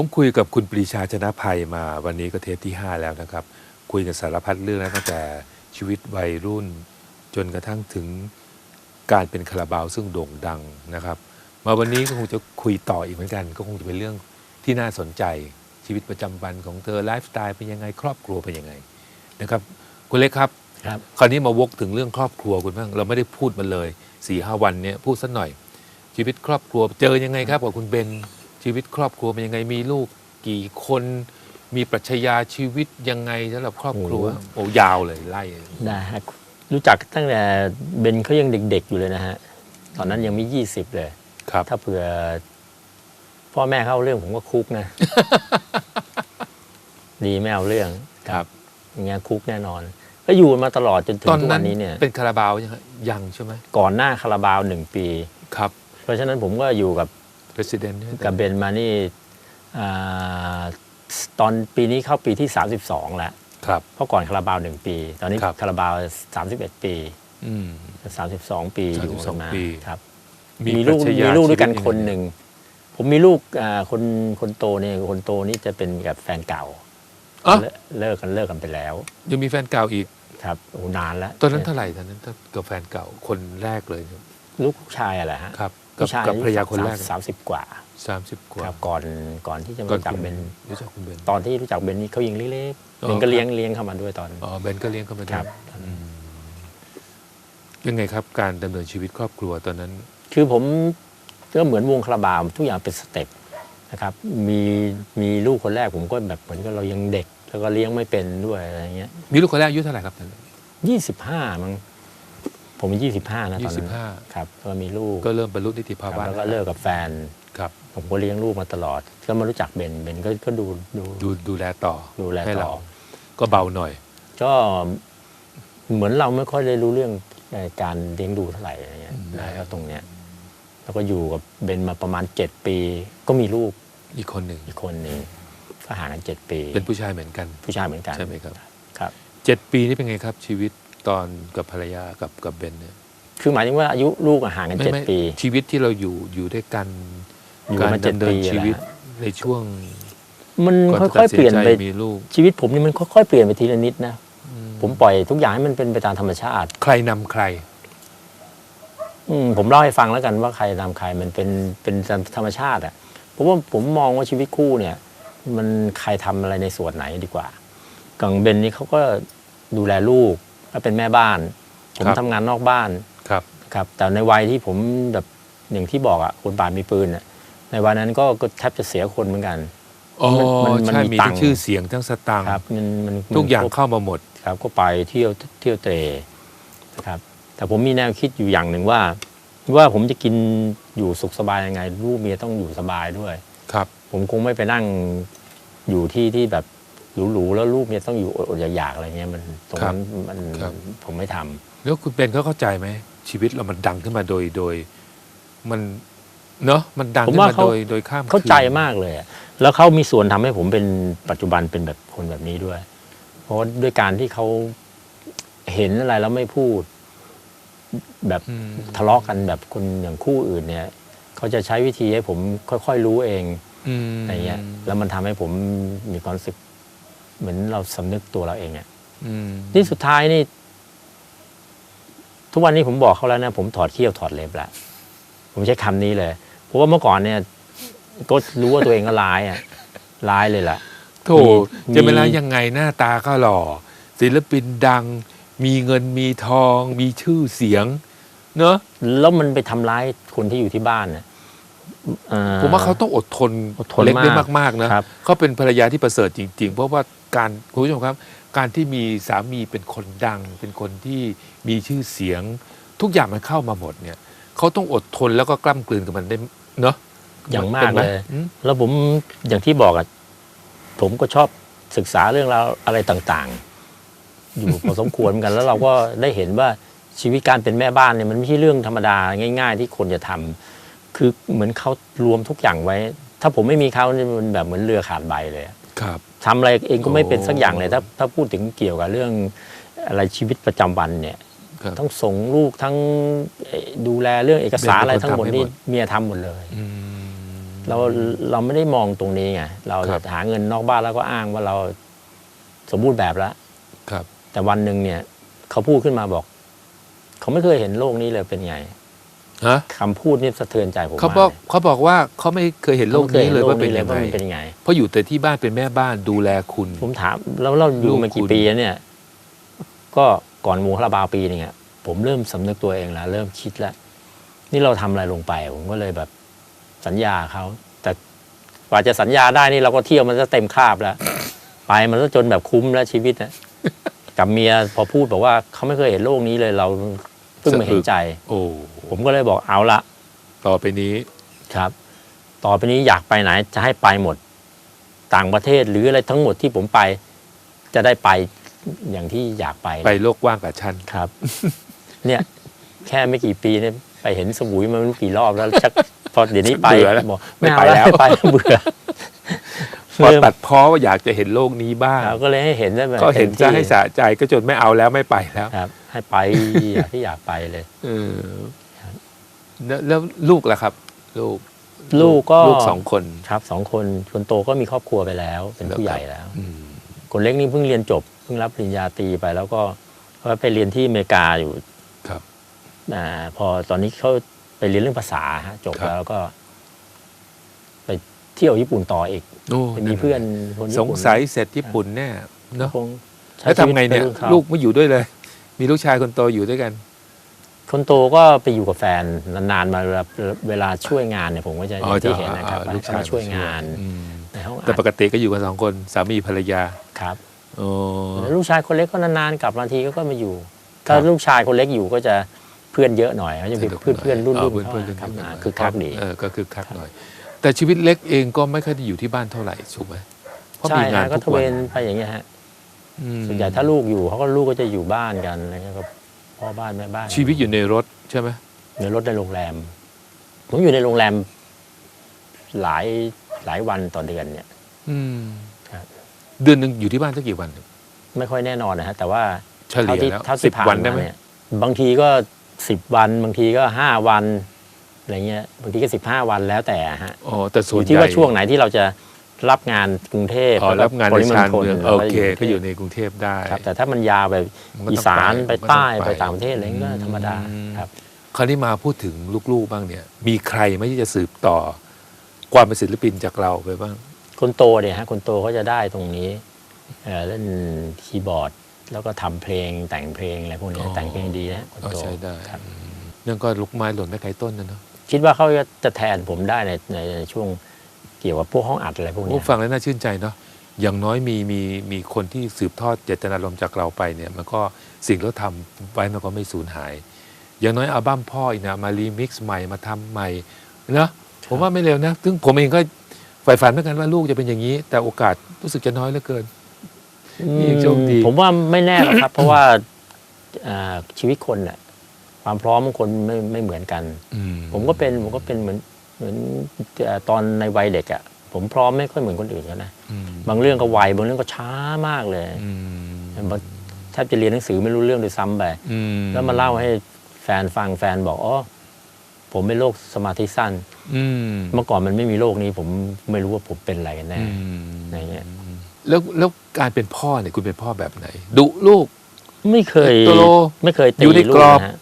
ผมคุยกับคุณปรีชาชนะภัยมาวันนี้ก็เทปที่ 5 แล้วนะครับ คุยกันสารพัดเรื่องนะตั้งแต่ชีวิตวัยรุ่น จนกระทั่งถึงการเป็นคาราบาวซึ่งโด่งดังนะครับ มาวันนี้ก็คงจะคุยต่ออีกเหมือนกัน ก็คงจะเป็นเรื่องที่น่าสนใจชีวิตประจำวันของเธอไลฟ์สไตล์เป็นยังไงครอบครัวเป็นยังไงนะครับ คุณเล็กครับครับคราวนี้มาวกถึงเรื่องครอบครัวคุณบ้างเราไม่ได้พูดมันเลยสี่ห้าวันเนี้ยพูดสักหน่อย ชีวิตครอบครัวเจอยังไงครับกับคุณเบน ชีวิตครอบครัวเป็นยังไงมีลูกกี่คนมีปรัชญาชีวิตยังไงสำหรับครอบครัว โอ้ยาวเลยไล่ได้ฮะรู้จักตั้งแต่เบนเขายังเด็ก ๆ อยู่เลยนะฮะ ตอนนั้นยังไม่ยี่สิบเลยครับ ถ้าเผื่อ พ่อแม่เข้าเรื่องผมก็คุกนะ ดีไม่เอาเรื่องครับอย่างเงี้ยคุกแน่นอน ก็อยู่มาตลอดจนถึงตอนทุกนั้วันนนี้เนี่ย เป็นคาราบาวยังฮะยังใช่ไหมก่อนหน้าคาราบาวหนึ่งปีครับ เพราะฉะนั้นผมก็อยู่กับ President ใช่ไหมกับเบนมานี่อ่าตอนปีนี้เข้าปีที่ 32 แล้วครับเพราะก่อนคาราบาวหนึ่งปี ตอนนี้ครับคาราบาว 31 ปีอืม32ปีอยู่กันมา32ปีครับมีมีลูกปรัชญามีลูกด้วยกันชีวิตคนหนึ่ง ผมมีลูกอ่าคนคนโตเนี่ยคนโตนี่จะเป็นกับแฟนเก่าอ๋อเลิกเลิกกันเลิกกันไปแล้ว ยังมีแฟนเก่าอีกครับโอ้นานแล้วตอนนั้นเท่าไหร่ตอนนั้นถ้ากับแฟนเก่าคนแรกเลยครับลูกชายอะไรฮะครับ กับผู้ชายกับภรรยาคนแรกสามสิบกว่าสามสิบกว่าครับก่อนก่อนที่จะก่อนรู้จักคุณเบนรู้จักคุณเบนตอนที่รู้จักเบนนี่เขายังเล็กอ๋อๆเบนก็เลี้ยงเลี้ยงเข้ามาด้วยตอนอ๋อเบนก็เลี้ยงเข้ามาด้วยครับอืมยังไงครับการดำเนินชีวิตครอบครัวตอนนั้น คือผมก็เหมือนวงคาราบาวทุกอย่างเป็นสเต็ปนะครับมีมีลูกคนแรกผมก็แบบเหมือนกับเรายังเด็ก แล้วก็เลี้ยงไม่เป็นด้วยอะไรเงี้ยมีลูกคนแรกอายุเท่าไหร่ครับตอนนั้นยี่สิบห้ามั้ง ผมยี่สิบห้านะตอนนั้น25 ครับก็มีลูกก็เริ่มบรรลุนิติครัภาบวะแล้วก็เลิกกับแฟน ครับ ผมก็เลี้ยงลูกมาตลอด ก็มารู้จักเบนเบนก็ก็ดูดูดูดูแลต่อดูแลให้ต่เราอก็เบาหน่อย ก็เหมือนเราไม่ค่อยได้รู้เรื่องการเลี้ยงดูเท่าไหร่อะไรเงี้ยอืมแล้วก็ตรงเนี้ยแล้วก็อยู่กับเบนมาประมาณเจ็ดปี ก็มีลูกอีกคนหนึ่งอีกคนหนึ่งก็ห่างกันเจ็ดปีเป็นผู้ชายเหมือนกันผู้ชายเหมือนกันใช่ไหมครับครับ เจ็ดปีนี่เป็นไงครับชีวิต ตอนกับภรรยากับกับเบนเนี่ยคือหมายถึงว่าอายุลูกอะห่างกันไม่เจ็ดไม่ปี ชีวิตที่เราอยู่อยู่ด้วยกันอยู่การมาเจ็ดดำเนิปีนชีวิตแล้วฮะในช่วง มันก่อนจะค่ตัอดยๆสิเปลี่ยนใจไปมีลูกชีวิตผมนี่มันค่อยๆเปลี่ยนไปทีละนิดนะอืมผมปล่อยทุกอย่างให้มันเป็นไปตามธรรมชาติ ใครนำใคร อืมผมเล่าให้ฟังแล้วกันว่าใครตามใครมันเป็นเป็นธรรมชาติอะเพราะว่าผมมองว่าชีวิตคู่เนี่ย มันใครทำอะไรในส่วนไหนดีกว่ากังเบนนี่เขาก็ดูแลลูก และเป็นแม่บ้าน ผมครับ ทำงานนอกบ้านครับ ครับ แต่ในวัยที่ผมแบบอย่างที่บอกอะคนป่ามีปืนอะในวันนั้นก็ก็แทบจะเสียคนเหมือนกัน อ๋อ มันมันใช่ มีมีตัทั้งค์งชื่อเสียงทั้งสตางค์ครับ มันมันมันทุกอย่างเข้ามาหมด ครับก็ไปเที่ยวเที่ยวเตะนะครับ แต่ผมมีแนวคิดอยู่อย่างหนึ่งว่า ว่าผมจะกินอยู่สุขสบายยังไง ลูกเมียต้องอยู่สบายด้วย ครับ ผมคงไม่ไปนั่งอยู่ที่ที่แบบ หรูๆแล้วลูกเมียต้องอยู่อดๆอยากๆอะไรเงี้ยมันตรงนั้นมันครับผมไม่ทำแล้วคุณเบนเขาเข้าใจไหมชีวิตเรามันดังขึ้นมาโดยโดย มันเนอะมันดังผมขึ้นว่ามาเขาโดยโดยข้ามเข้าใจคืนมากเลยอะแล้วเขามีส่วนทำให้ผมเป็นปัจจุบันเป็นแบบคนแบบนี้ด้วย เพราะว่าด้วยการที่เขาเห็นอะไรแล้วไม่พูด แบบอืมทะเลาะกันแบบคนอย่างคู่อื่นเนี่ยเขาจะใช้วิธีให้ผมค่อย ๆ รู้เองอืมอะไรเงี้ยแล้วมันทำให้ผมมีความรู้สึก เหมือนเราสำนึกตัวเราเองเนี่ยอืมนี่สุดท้ายนี่ ทุกวันนี้ผมบอกเขาแล้วนะ ผมถอดเขี้ยวถอดเล็บแล้วผมใช้คำนี้เลยเพราะว่าเมื่อก่อนเนี่ย ก็รู้ว่าตัวเองก็ร้ายอะร้ายเลยล่ะโถมีจะเป็นไรยังไงหน้าตาก็หล่อ ศิลปินดัง มีเงินมีทอง มีชื่อเสียง เนอะแล้วมันไปทำร้ายคนที่อยู่ที่บ้านน่ะเอ่อ ผมว่าเขาต้องอดทนอดทนเล็กได้มากมากๆนะครับเขาเป็นภรรยาที่ประเสริฐจริง ๆ เพราะว่าการคุณผู้ชมครับ การที่มีสามีเป็นคนดัง เป็นคนที่มีชื่อเสียง ทุกอย่างมันเข้ามาหมดเนี่ยเขาต้องอดทนแล้วก็กล้ำกลืนกับมันได้เนอะอย่างมากป็นไหเลยอืมแล้วผมอย่างที่บอกอะผมก็ชอบศึกษาเรื่องราวอะไรต่างๆ อยู่พอสมควรเหมือนกัน แล้วเราก็ได้เห็นว่าชีวิตการเป็นแม่บ้านเนี่ยมันไม่ใช่เรื่องธรรมดาง่าย ๆ ที่คนจะทำ คือเหมือนเขารวมทุกอย่างไว้ ถ้าผมไม่มีเขาเนี่ยมันแบบเหมือนเรือขาดใบเลยอะครับ ทำอะไรเองก็ไม่เป็นโอ้สักอย่างเลย ถ้าถ้าพูดถึงเกี่ยวกับเรื่องอะไรชีวิตประจำวันเนี่ย ครับ ทั้งส่งลูกทั้งเอ่อดูแลเรื่องเอกสารอะไรเป็นคนทั้งหมดทำให้นี่หมดเมียทำหมดเลย อืม เราเราไม่ได้มองตรงนี้ไงเราครัจะบหาเงินนอกบ้านแล้วก็อ้างว่าเราสมบูรณ์แบบแล้ว ครับ แต่วันหนึ่งเนี่ย เขาพูดขึ้นมาบอก เขาไม่เคยเห็นโลกนี้เลยเป็นไง ฮะคำพูดนี่สะเทือนใจผมเขามากบอกลยเขาบอกว่าเขาไม่เคยเห็นโลกนี้เลยว่าเป็นยังไงว่ามันเป็นยังไง เพราะอยู่แต่ที่บ้านเป็นแม่บ้านดูแลคุณ ผมถาม แล้วเราอยู่มาลูกคุกี่ณปีแล้วเนี่ย ก็ก่อนหมูคาราบาวปีหนึงอะผมเริ่มสำนึกตัวเองแล้วเริ่มคิดแล้ว นี่เราทำอะไรลงไป ผมก็เลยแบบสัญญาเขาแต่กว่าจะสัญญาได้นี่เราก็เที่ยวมันจะเต็มคราบแล้ว ไปมันก็จนแบบคุ้มแล้วชีวิตนะกับเมียพอพูดบอกว่าเขาไม่เคยเห็นโลกนี้เลยเราเพิ่งมาเห็นใจ โอ้ ผมก็เลยบอกเอาละต่อไปนี้ครับ ต่อไปนี้อยากไปไหนจะให้ไปหมดต่างประเทศหรืออะไรทั้งหมดที่ผมไป จะได้ไปอย่างที่อยากไปไปโลกว่างกับฉันครับ เนี่ยแค่ไม่กี่ปีเนี่ยไปเห็นสมุยมาไม่รู้กี่รอบแล้วชักพอเดี๋ยวนี้ไปเบื่อแล้วบอกไม่ไม่ไปไปแล้แล้ววไปเบื่อพอเริ่มตัดพ้อว่าอยากจะเห็นโลกนี้บ้างครับก็เลยให้เห็นได้แบบก็เห็นต็จะมที่ให้สะใจก็จนไม่เอาแล้วไม่ไปแล้วครับ ให้ไปอย่างที่อยากไปเลยเออ แล้วแล้วลูกล่ะครับ ลูกลูกก็ลูกสองคนครับสองคนคนโตก็มีครอบครัวไปแล้ว เป็นผู้ใหญ่แล้วอืมคนเล็กนี่เพิ่งเรียนจบเพิ่งรับปริญญาตรีไปแล้วก็ก็ไปเรียนที่อเมริกาอยู่ครับอาพอตอนนี้เขาไปเรียนเรื่องภาษาฮะจบครับแล้วก็ ไปเที่ยวญี่ปุ่นต่ออีกโอ้ไปมีเพื่อนคนญี่สปุ่นงสัยเสร็จญี่ปุ่นแน่เนาะคงใช้แล้วทำไงเนี่ยชีวิตปรื่องขาลูกไม่อยู่ด้วยเลย มีลูกชายคนโตอยู่ด้วยกัน คนโตก็ไปอยู่กับแฟนนานๆมาเวลาเวลาช่วยงานเนี่ยผมก็จะอย่างที่เห็นนะครับอ๋อลูกชายมาช่วยงานอืมในห้องแต่อัดปกติก็อยู่กันสองคนสามีภรรยาครับโอ้ แล้วลูกชายคนเล็กก็นานๆกลับมาทีก็ก็มาอยู่ ถ้าครับลูกชายคนเล็กอยู่ก็จะเพื่อนเยอะหน่อยเขาจะเป็นเพื่อนเพื่อนๆรุ่นเอรุ่อนเพื่อนเขาเพื่อนอะครับเพื่อนอ่าคือคักดี เออก็คือคักหน่อย แต่ชีวิตเล็กเองก็ไม่ค่อยได้อยู่ที่บ้านเท่าไหร่ถูกไหมเพราะใช่มีงานฮะก็ทุกตะเววันนไปอย่างเงี้ยฮะอืมส่วนใหญ่ถ้าลูกอยู่เขาก็ลูกก็จะอยู่บ้านกันอะไรเงี้ยก็ พ่อบ้านแม่บ้าน ชีวิตอยู่ในรถใช่ไหมในรถในโรงแรม ผมอยู่ในโรงแรม หลายหลายวันต่อเดือนเนี่ย อืมครับ เดือนหนึ่งอยู่ที่บ้านสักกี่วัน ไม่ค่อยแน่นอนนะฮะแต่ว่าเฉลี่ยที่แล้วเท่าสิที่บผ่านวันได้มาไหมเนี่ยบางทีก็สิบวัน บางทีก็ห้าวันอะไรเงี้ยบางทีก็สิบห้าวันแล้วแต่ฮะอ๋อแต่อส่วนยู่ใหที่ญ่ว่าช่วงไหนที่เราจะ รับงานกรุงเทพอ๋อรับงานปในริมณชานฑลเมืองเราโอก็เคยู่ก็อยู่ในกรุงเทพได้ครับแต่ถ้ามันยาวไปมันก็อีต้องสานไปไปใต้มันก็ต้องไปไปต่างประเทศอะไรเงี้ยก็ธรรมดาอืมครับคราวนี้มาพูดถึงลูกๆบ้างเนี่ย มีใครไหม่ที่จะสืบต่อ ความเป็นศิลปินจากเราไปบ้าง คนโตเนี่ยฮะคนโตเขาจะได้ตรงนี้เอ่อเล่นคีย์บอร์ด แล้วก็ทำเพลงแต่งเพลงอะไรพวกเนี้ยอ๋อแต่งเพลงดีนะคนก็โตใช้ได้ครับอืมนั่นก็ลูกไม้หล่นไม่ไกลต้นนะเนาะคิดว่าเขาจะแทนผมได้ในในในช่วง เกี่ยวกับพวกห้องอัดอะไรพวกเนี้ผู้ยฟังแล้วน่าชื่นใจเนาะอย่างน้อยมีมีมีคนที่สืบทอดเจตนารมณ์จากเราไปเนี่ยมันก็สิ่งที่เราทำไว้มันก็ไม่สูญหาย อย่างน้อยอัลบั้มพ่ออีกนะมารีมิกซ์ใหม่มาทำใหม่เนาะผมว่าไม่เร็วนะ ซึ่งผมเองก็ใฝ่ฝันเหมือนกันว่าลูกจะเป็นอย่างนี้ แต่โอกาสรู้สึกจะน้อยเหลือเกินนี่ยังโชคดีผมว่าไม่แน่หรอกครับ เพราะว่าอ่าชีวิตคนน่ะความพร้อมของคนไม่ไม่เหมือนกันอืมผมก็เป็นผมก็เป็นเหมือน เหมือนเอ่อตอนในวัยเด็กอะผมพร้อมไม่ค่อยเหมือนคนอื่นเขานะอืมบางเรื่องก็ไวบางเรื่องก็ช้ามากเลยอืมบางแทบจะเรียนหนังสือไม่รู้เรื่องด้วยซ้ำไปอืแล้วมาเล่าให้แฟนฟังแฟนบอกอ๋อผมเป็นโรคสมาธิสั้นอืมเมื่อก่อนมันไม่มีโรคนี้ ผมไม่รู้ว่าผมเป็นอะไรกันแน่อืมอะไรเงี้ยแล้วแล้วการเป็นพ่อเนี่ยคุณเป็นพ่อแบบไหนดุลูก ไม่เคยตัวโลไม่เคยอยู่ตีในลูกกรอบนะฮะ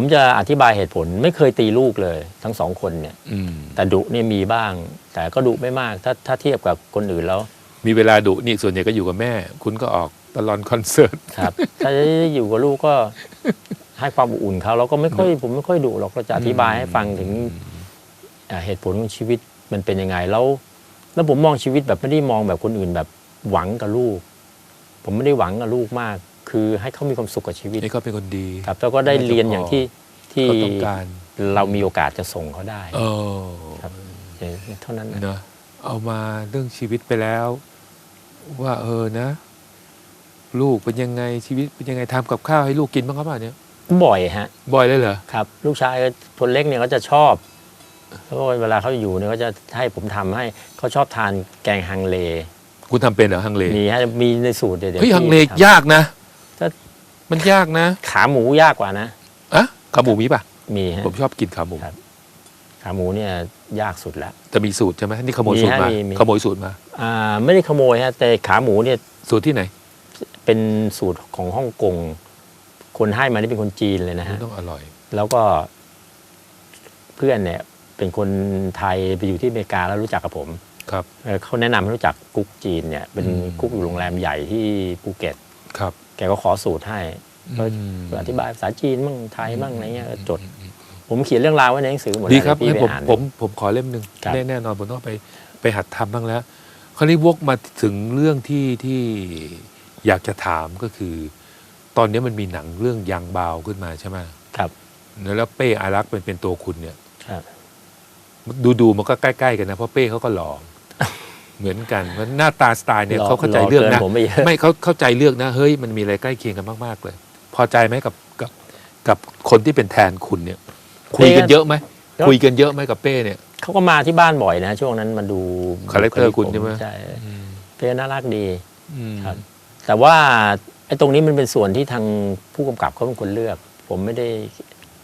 ผมจะอธิบายเหตุผลไม่เคยตีลูกเลย ทั้งสองคนเนี่ยอืมแต่ดุเนี่ยมีบ้าง แต่ก็ดุไม่มาก ถ้าถ้าเทียบกับคนอื่นแล้ว มีเวลาดุนี่ส่วนใหญ่ก็อยู่กับแม่ คุณก็ออกตลอนคอนเสิร์ตครับ ถ้าจะอยู่กับลูกก็ให้ความอบอุ่นเขาเราก็ไม่ค่อยผมไม่ค่อยดุหรอกเราจะอธิบายให้ฟังถึงอ่าเหตุผลของชีวิตมันเป็นยังไงแล้ว แล้วผมมองชีวิตแบบไม่ได้มองแบบคนอื่นแบบหวังกับลูก ผมไม่ได้หวังกับลูกมาก คือให้เขามีความสุขกับชีวิตนี่เขาเป็นคนดีครับแล้วก็ได้เรียนอย่างที่ที่เขาต้องการเรามีโอกาสจะส่งเขาได้เออครับเท่านั้นนะเนอะเอามาเรื่องชีวิตไปแล้ว ว่าเออนะ ลูกเป็นยังไงชีวิตเป็นยังไงทำกับข้าวให้ลูกกินบ้างครับเปล่าเนี่ยบ่อยฮะ บ่อยเลยเหรอครับ ลูกชายคนเล็กเนี่ยเขาจะชอบแล้วก็เวลาเขาอยู่เนี่ยเขาจะให้ผมทำให้เขาชอบทานแกงฮังเล คุณทำเป็นเหรอฮังเลมีฮะมีในสูตรเดี๋ยวเฮ้ยที่ฮังเลทำยากนะถ้า มันยากนะ ขาหมูยากกว่านะอะขาหมูมีป่ะ มีฮะ ผมชอบกินขาหมู ครับ ขาหมูเนี่ยยากสุดแล้วจะมีสูตรใช่ไหมนี่ขโมยมีสูตรฮะมามีมีขโมยสูตรมา อ่า ไม่ได้ขโมยฮะ แต่ขาหมูเนี่ยสูตรที่ไหน เป็นสูตรของฮ่องกง คนให้มานี่เป็นคนจีนเลยนะมันฮะต้องอร่อย แล้วก็เพื่อนเนี่ย เป็นคนไทยไปอยู่ที่อเมริกาแล้วรู้จักกับผมครับเอ่อเขาแนะนำให้รู้จักกุ๊กจีนเนี่ย เป็นอืมกุ๊กอยู่โรงแรมใหญ่ที่ภูเก็ตครับ แกก็ขอสูตรให้ก็อืมอธิบายภาษาจีนมั่งไทยมั่งอะไรเงี้ยก็จด ผมเขียนเรื่องราวไว้ในหนังสือหมดดีแล้วครับเดี๋ยวพี่งั้นไปผมอ่านผมผมขอเล่มหนึ่งครับแน่แน่นอนผมต้องไปไปหัดทำบ้างแล้วคราวนี้วกมาถึงเรื่องที่ที่อยากจะถามก็คือ ตอนนี้มันมีหนังเรื่องยางบาวขึ้นมาใช่ไหมครับ แล้วเป้อารักษ์เป็นเป็นตัวคุณเนี่ยครับดูดูมันก็ใกล้ ๆ กันนะเพราะเป้เขาก็หล่อ เหมือนกันเพราะหน้าตาสไตล์เนี่ยหล่อเขาเข้าใจเรื่องหล่อนะเกินผมไม่เยอะไม่เขาเข้าใจเรื่องนะเฮ้ยมันมีอะไรใกล้เคียงกันมาก ๆ เลย พอใจไหมกับกับกับคนที่เป็นแทนคุณเนี่ย คุยกันเยอะไหมก็คุยกันเยอะไหมกับเป้เนี่ย เขาก็มาที่บ้านบ่อยนะ ช่วงนั้นมาดูคาแรคเตอร์คุณใช่ไหม ใช่เป้น่ารักดี อืมครับ แต่ว่าไอ้ตรงนี้มันเป็นส่วนที่ทางผู้กำกับเขาเป็นคนเลือก ผมไม่ได้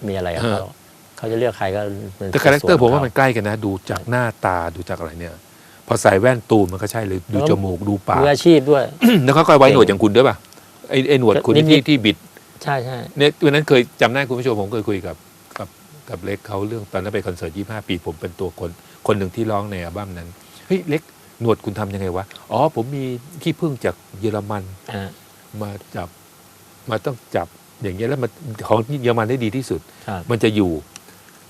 มีอะไรกับเขาเขาจะเลือกใครก็เป็นแต่คาแรคเตอร์ส่ผวนมขว่ามันใกล้กันนะ ดูจากหน้าตาดูจากอะไรเนี่ย พอใส่แว่นตูมมันก็ใช่เลยดูจมูกดูปากมืออาชีพด้วย แล้วเขาก็ไว้หนวดอย่างคุณด้วยป่ะไอ้ไอ้หนวดคุณนิดๆที่ที่บิด ใช่ใช่เนี่ยวันนั้นเคยจำได้คุณผู้ชมผมเคยคุยกับกับกับเล็กเขาเรื่องตอนนั้นไปคอนเสิร์ตยี่ห้าปี ผมเป็นตัวคนคนหนึ่งที่ร้องในอัลบั้มนั้นเฮ้ยเล็กหนวดคุณทำยังไงวะอ๋อผมมีที่พึ่งจากเยอรมันอ่ามาจับมาต้องจับอย่างเงี้ยแล้วมันของเยอรมันได้ดีที่สุดครับมันจะอยู่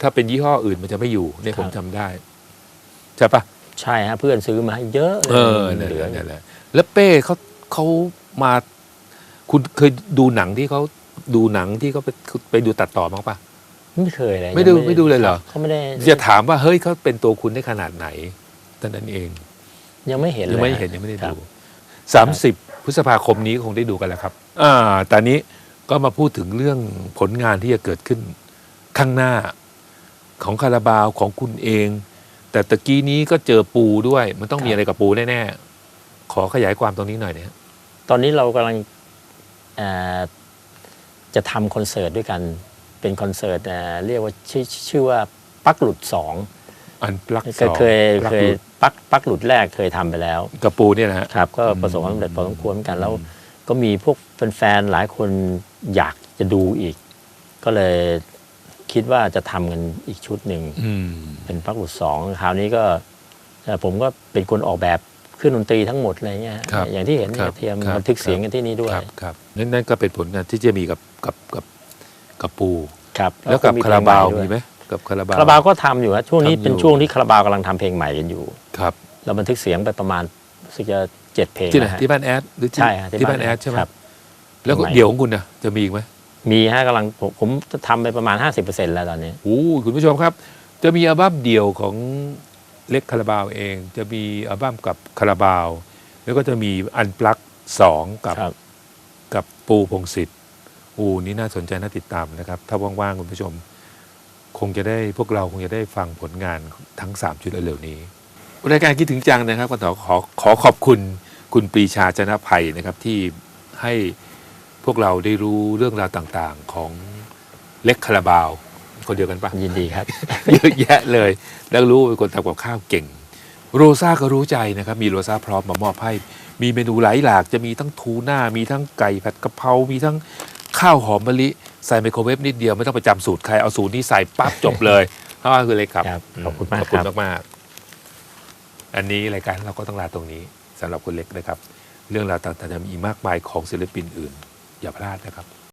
ถ้าเป็นยี่ห้ออื่นมันจะไม่อยู่เนี่ยครับผมจำได้ใช่ปะ ใช่ฮะเพื่อนซื้อมาให้เยอะเลยเออนั่นเหลืแหอละนั่นแหละแล้วเป้เขาเขามา คุณเคยดูหนังที่เขาดูหนังที่เขาไปไปดูตัดต่อบ้างปะไม่เคยเลยไม่ดูยังไม่ดูเลยเหรอเขาไม่ได้จะถามว่าเฮ้ยเขาเป็นตัวคุณได้ขนาดไหนแต่นั้นเอง ยังไม่เห็นเลยยังไม่ฮะเห็นยังไม่ได้ครัดูบสามสิบพฤษภาคมนี้คงได้ดูกันแล้วครับ อ่าตอนนี้ก็มาพูดถึงเรื่องผลงานที่จะเกิดขึ้นข้างหน้าของคาราบาวของคุณเอง แต่ตะกี้นี้ก็เจอปูด้วย มันต้องมีอะไรกับปูแน่ๆขอขยายความตรงนี้หน่อยเนี่ยตอนนี้เรากำลังเอ่อจะทำคอนเสิร์ตด้วยกันเป็นคอนเสิร์ตเอ่อเรียกว่าชื่อชื่อว่าปักหลุดสองอันปลักสก็องเคยปลั๊กเคยหลุดปักปักหลุดแรกเคยทำไปแล้วกับปูเนี่ยนะฮะครับ ก็อืมประสบความสำเร็จพอสมควรเหมือนกันแล้ว ก็มีพวกแฟนๆหลายคนอยากจะดูอีก ก็เลย คิดว่าจะทำกันอีกชุดหนึ่งอืมเป็นปักหลุดสองคราวนี้ก็เอ่อผมก็เป็นคนออกแบบเครื่องดนตรีทั้งหมดเลยเนี่ยครับอย่างที่เห็นครัเนี่ยบเทียมครับบันทึกเสียงกันที่นี่ด้วยครับครับนั่นนั่นก็เป็นผลงานที่จะมีกับกับกับกับปูครับแล้วกับมีคาราบาวเพลงใหมีด้วยไหมกับคาราบาวคาราบาวก็ทำอยู่ฮะช่วงนี้ทำอยู่เป็นช่วงที่คาราบาวกำลังทำเพลงใหม่กันอยู่ครับเราบันทึกเสียงไปประมาณรู้สึกจะเจ็ดเพลงที่ไหนนะฮะที่บ้านแอดหรือที่ใช่ฮะที่บ้านแอดใช่ไหมครับแล้วก็เพลงใหม่เดี่ยวของคุณนะจะมีอีกไหม มีฮะกำลังผมผมจะทำไปประมาณ 50%แล้วตอนนี้ โอ้โหคุณผู้ชมครับ จะมีอัลบั้มเดี่ยวของเล็กคาราบาวเอง จะมีอัลบั้มกับคาราบาว แล้วก็จะมีอันปลักสองกับครับ กับปูพงศิษฐ์อูนี่น่าสนใจน่าติดตามนะครับ ถ้าว่างๆคุณผู้ชม คงจะได้พวกเราคงจะได้ฟังผลงานทั้ง 3 ชุดเร็วๆนี้รายการคิดถึงจังนะครับก็ขอขอขอขอบคุณคุณปรีชาจนะภัยนะครับที่ให้ พวกเราได้รู้เรื่องราวต่างๆของเล็กคาราบาว คนเดียวกันปะยินดีครับ เยอะแยะเลย แล้วรู้ว่าเป็นคนทำกับข้าวเก่ง โรซ่าก็รู้ใจนะครับ มีโรซ่าพร้อมมามอบให้ มีเมนูหลายหลากจะมีทั้งทูน่า มีทั้งไก่ผัดกะเพรา มีทั้งข้าวหอมมะลิ ใส่ไมโครเวฟนิดเดียวไม่ต้องไปจำสูตรใคร เอาสูตรนี้ใส่ปั๊บจบเลยนั่นคือเลยครับครับ ขอบคุณมากขอบคุณครับมากๆอันนี้รายการเราก็ต้องลาตรงนี้สำหรับคุณเล็กนะครับ เรื่องราวต่างๆจะมีอีกมากมายของศิลปินอื่น อย่าพลาดนะครับ